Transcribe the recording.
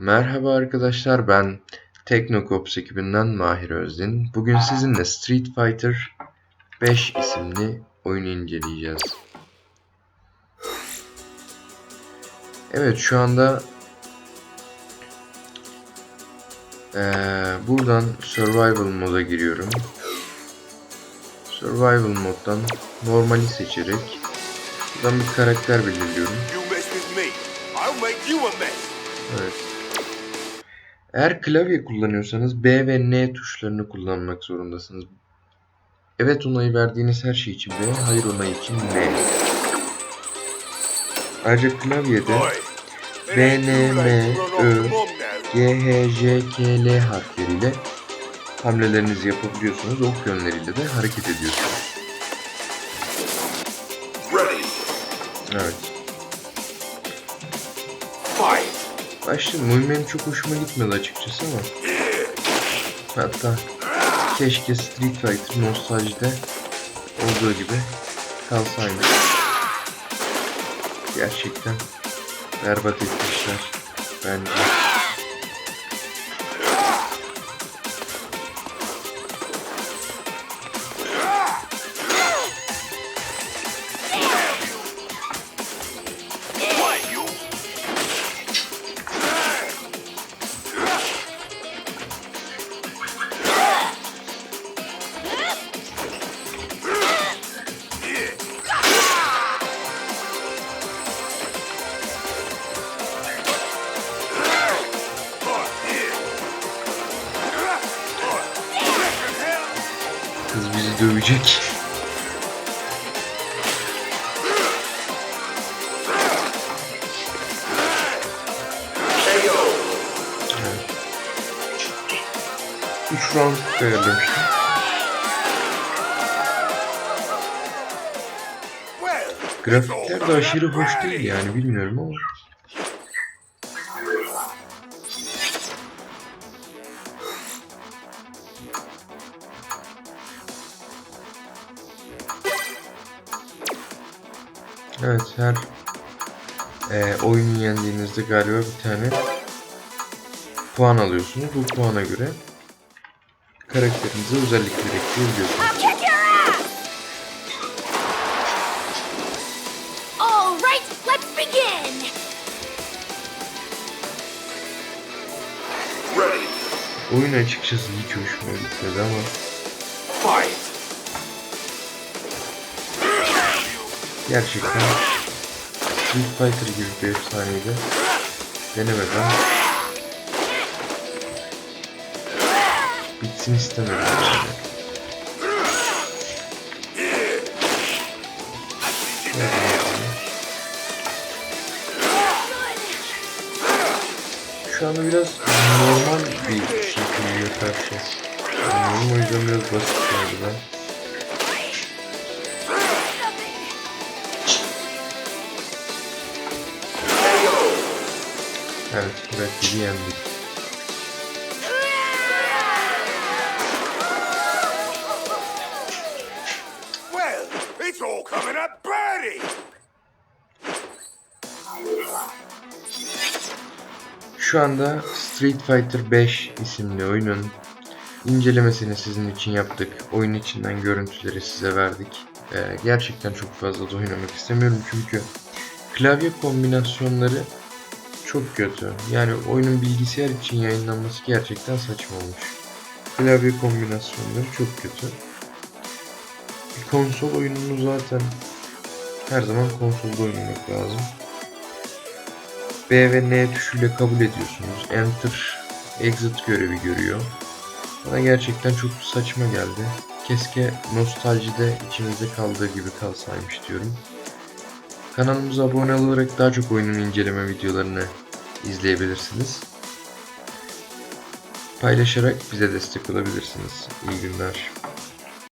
Merhaba arkadaşlar ben Teknokops ekibinden Mahir Özdin. Bugün sizinle Street Fighter 5 isimli oyunu inceleyeceğiz. Evet şu anda eee, buradan Survival moda giriyorum. Survival moddan normali seçerek buradan bir karakter belirliyorum. You Eğer klavye kullanıyorsanız B ve N tuşlarını kullanmak zorundasınız. Evet onayı verdiğiniz her şey için B, hayır onayı için N. Ayrıca klavyede B, N, M, Ö. G, H, J, K, L harfleriyle hamlelerinizi yapabiliyorsunuz. Ok yönleriyle de hareket ediyorsunuz. Evet. Başlayalım. Oyun benim çok hoşuma gitmedi açıkçası ama. Hatta keşke Street Fighter nostaljide olduğu gibi kalsaymış. Gerçekten berbat etmişler bence. Dövecek. Evet. 3 round. Well, Grafikler de aşırı hoş değil yani bilmiyorum ama. Evet her e, oyunu yendiğinizde galiba bir tane puan alıyorsunuz. Bu puana göre karakterinize özellikler ekleyebiliyorsunuz. I'll kick your ass! All right, let's begin! ready, Oyun açıkçası hiç hoşuma gitmedi ama Gerçekten Street Fighter gibi bir efsaneydi. Denemeden bitsin yani. Bakalım. Şu anda biraz normal bir şey geliyor karşı. Bilmiyorum, o yüzden biraz basit geldi ben. Evet, rakibi yendik. Well, it's all coming up birdie. Şu anda Street Fighter 5 isimli oyunun incelemesini sizin için yaptık. Oyun içinden görüntüleri size verdik. Ee, gerçekten çok fazla da oynamak istemiyorum çünkü klavye kombinasyonları çok kötü. Yani oyunun bilgisayar için yayınlanması gerçekten saçma olmuş. Klavye kombinasyonları çok kötü. Bir konsol oyununu zaten her zaman konsolda oynamak lazım. B ve N tuşuyla kabul ediyorsunuz. Enter, exit görevi görüyor. Bana gerçekten çok saçma geldi. Keşke nostaljide içimizde kaldığı gibi kalsaymış diyorum. Kanalımıza abone olarak daha çok oyunun inceleme videolarını izleyebilirsiniz. Paylaşarak bize destek olabilirsiniz. İyi günler.